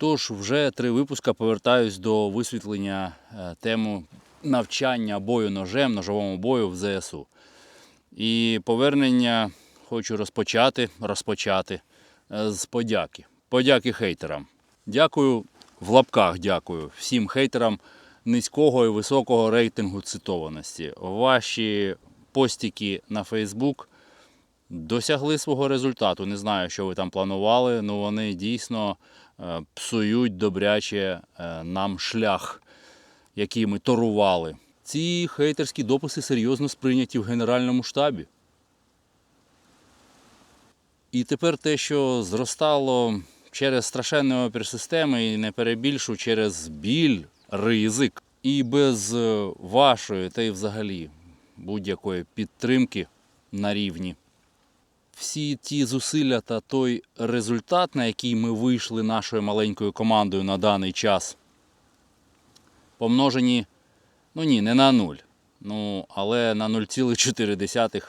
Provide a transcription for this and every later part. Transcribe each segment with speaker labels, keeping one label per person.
Speaker 1: Отож, вже три випуска повертаюсь до висвітлення е, тему навчання бою ножем, ножовому бою в ЗСУ. І повернення хочу розпочати, розпочати е, з подяки. Подяки хейтерам. Дякую в лапках, дякую всім хейтерам низького і високого рейтингу цитованості. Ваші постіки на Фейсбук досягли свого результату. Не знаю, що ви там планували, але вони дійсно псують добряче е, нам шлях, який ми торували. Ці хейтерські дописи серйозно сприйняті в Генеральному штабі. І тепер те, що зростало через страшенний опір системи, і не перебільшу через біль, ризик, і без е, вашої, та й взагалі будь-якої підтримки на рівні. Всі ті зусилля та той результат, на який ми вийшли нашою маленькою командою на даний час, помножені, ну ні, не на нуль, ну, але на 0,4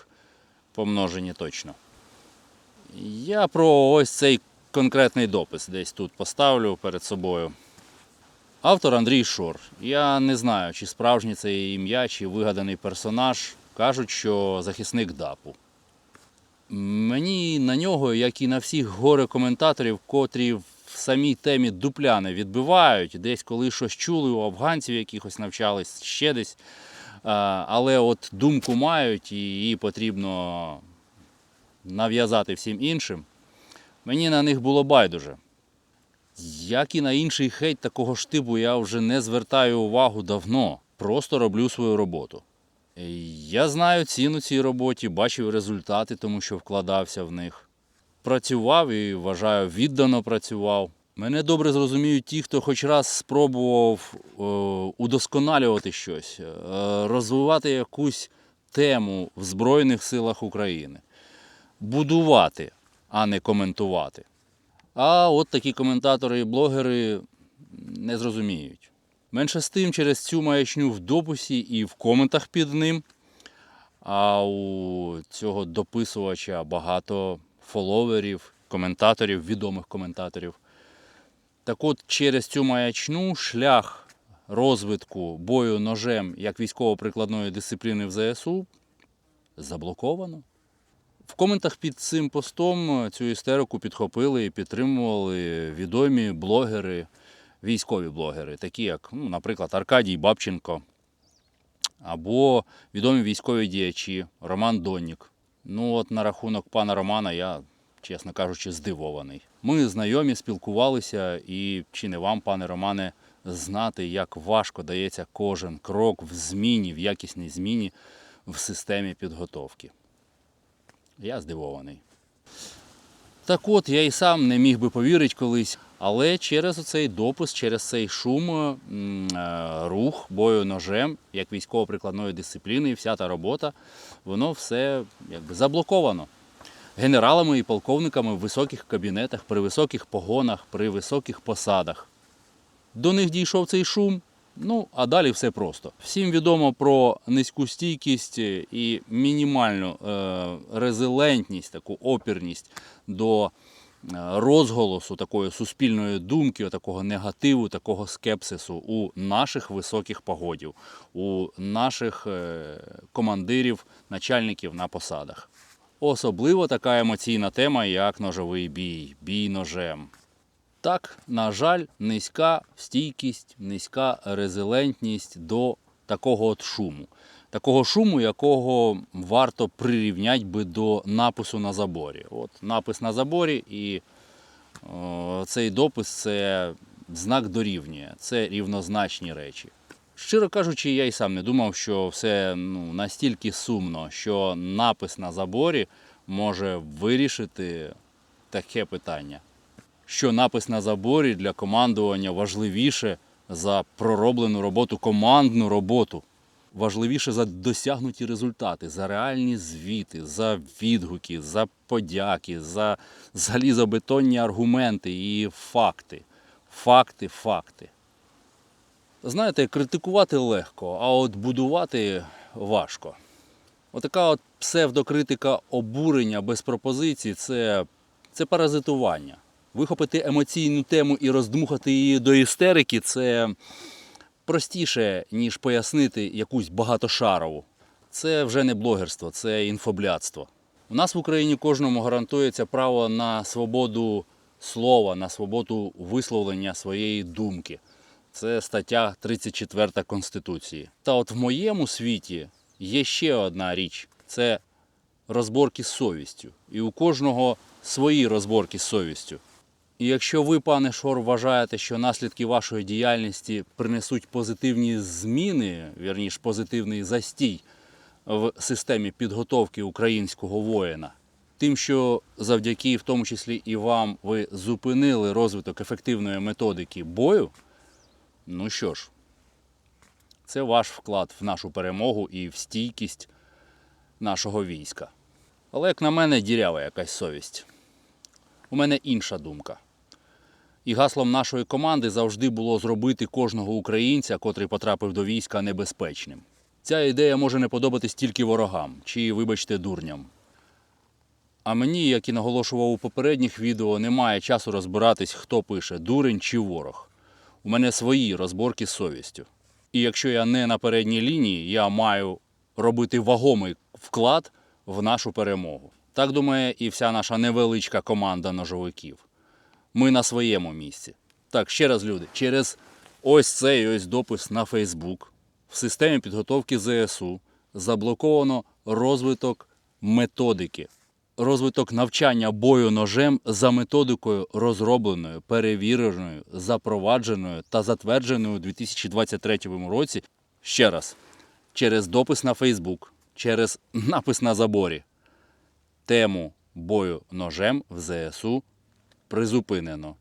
Speaker 1: помножені точно. Я про ось цей конкретний допис десь тут поставлю перед собою. Автор Андрій Шор. Я не знаю, чи справжнє це ім'я, чи вигаданий персонаж. Кажуть, що захисник ДАПу. Мені на нього, як і на всіх горе-коментаторів, котрі в самій темі дупляни відбивають, десь коли щось чули у афганців якихось навчались, ще десь. Але от думку мають і її потрібно нав'язати всім іншим. Мені на них було байдуже. Як і на інший хейт такого ж типу, я вже не звертаю увагу давно. Просто роблю свою роботу. Я знаю ціну цій роботі, бачив результати, тому що вкладався в них. Працював і вважаю, віддано працював. Мене добре зрозуміють ті, хто хоч раз спробував е, удосконалювати щось, е, розвивати якусь тему в Збройних силах України, будувати, а не коментувати. А от такі коментатори і блогери не зрозуміють. Менше з тим, через цю маячню в дописі і в коментах під ним. А у цього дописувача багато фоловерів, коментаторів, відомих коментаторів. Так от, через цю маячну шлях розвитку бою ножем як військово-прикладної дисципліни в ЗСУ заблоковано. В коментах під цим постом цю істерику підхопили і підтримували відомі блогери, військові блогери, такі як, ну, наприклад, Аркадій Бабченко або відомі військові діячі Роман Доннік. Ну, от на рахунок пана Романа я, чесно кажучи, здивований. Ми знайомі, спілкувалися, і чи не вам, пане Романе, знати, як важко дається кожен крок в зміні, в якісній зміні в системі підготовки. Я здивований. Так от, я і сам не міг би повірити колись, але через цей допис, через цей шум, е, рух бою ножем, як військово-прикладної дисципліни, і вся та робота, воно все якби заблоковано. Генералами і полковниками в високих кабінетах, при високих погонах, при високих посадах. До них дійшов цей шум. Ну, а далі все просто. Всім відомо про низьку стійкість і мінімальну е, резилентність, таку опірність до е, розголосу такої суспільної думки, такого негативу, такого скепсису у наших високих погодів, у наших е, командирів, начальників на посадах. Особливо така емоційна тема, як ножовий бій, бій ножем. Так, на жаль, низька стійкість, низька резилентність до такого от шуму. Такого шуму, якого варто прирівняти би до напису на заборі. От напис на заборі і о, цей допис це знак дорівнює, це рівнозначні речі. Щиро кажучи, я й сам не думав, що все ну, настільки сумно, що напис на заборі може вирішити таке питання що напис на заборі для командування важливіше за пророблену роботу, командну роботу, важливіше за досягнуті результати, за реальні звіти, за відгуки, за подяки, за залізобетонні аргументи і факти. Факти, факти. Знаєте, критикувати легко, а от будувати важко. Отака от псевдокритика обурення без пропозицій це, це паразитування. Вихопити емоційну тему і роздмухати її до істерики це простіше, ніж пояснити якусь багатошарову. Це вже не блогерство, це інфоблядство. У нас в Україні кожному гарантується право на свободу слова, на свободу висловлення своєї думки. Це стаття 34 Конституції. Та от в моєму світі є ще одна річ це розборки з совістю. І у кожного свої розборки з совістю. І якщо ви, пане Шор, вважаєте, що наслідки вашої діяльності принесуть позитивні зміни, вірніш, позитивний застій в системі підготовки українського воїна, тим, що завдяки, в тому числі і вам, ви зупинили розвиток ефективної методики бою, ну що ж, це ваш вклад в нашу перемогу і в стійкість нашого війська. Але, як на мене, дірява якась совість. У мене інша думка. І гаслом нашої команди завжди було зробити кожного українця, котрий потрапив до війська, небезпечним. Ця ідея може не подобатись тільки ворогам, чи, вибачте, дурням. А мені, як і наголошував у попередніх відео, немає часу розбиратись, хто пише дурень чи ворог. У мене свої розборки з совістю. І якщо я не на передній лінії, я маю робити вагомий вклад в нашу перемогу. Так думає і вся наша невеличка команда ножовиків. Ми на своєму місці. Так, ще раз, люди, через ось цей ось допис на Фейсбук в системі підготовки ЗСУ заблоковано розвиток методики, розвиток навчання бою ножем за методикою розробленою, перевіреною, запровадженою та затвердженою у 2023 році. Ще раз, через допис на Фейсбук, через напис на заборі. Тему бою ножем в ЗСУ призупинено.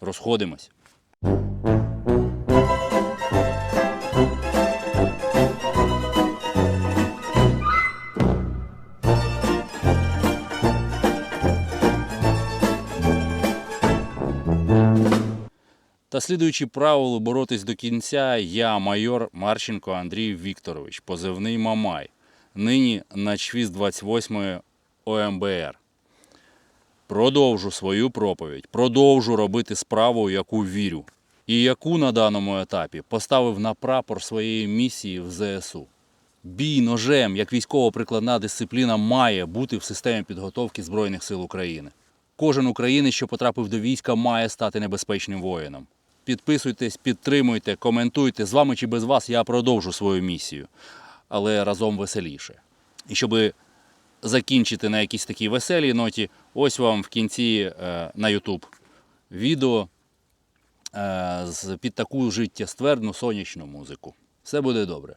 Speaker 1: Розходимось. Та слідуючи правилу боротись до кінця, я, майор Марченко Андрій Вікторович, позивний Мамай, нині начвіз 28 ОМБР. Продовжу свою проповідь, продовжу робити справу, яку вірю, і яку на даному етапі поставив на прапор своєї місії в ЗСУ. Бій ножем як військово-прикладна дисципліна має бути в системі підготовки Збройних сил України. Кожен українець, що потрапив до війська, має стати небезпечним воїном. Підписуйтесь, підтримуйте, коментуйте. З вами чи без вас я продовжу свою місію, але разом веселіше. І щоб закінчити на якійсь такій веселій ноті, ось вам в кінці е, на YouTube відео е, під таку життєствердну сонячну музику. Все буде добре.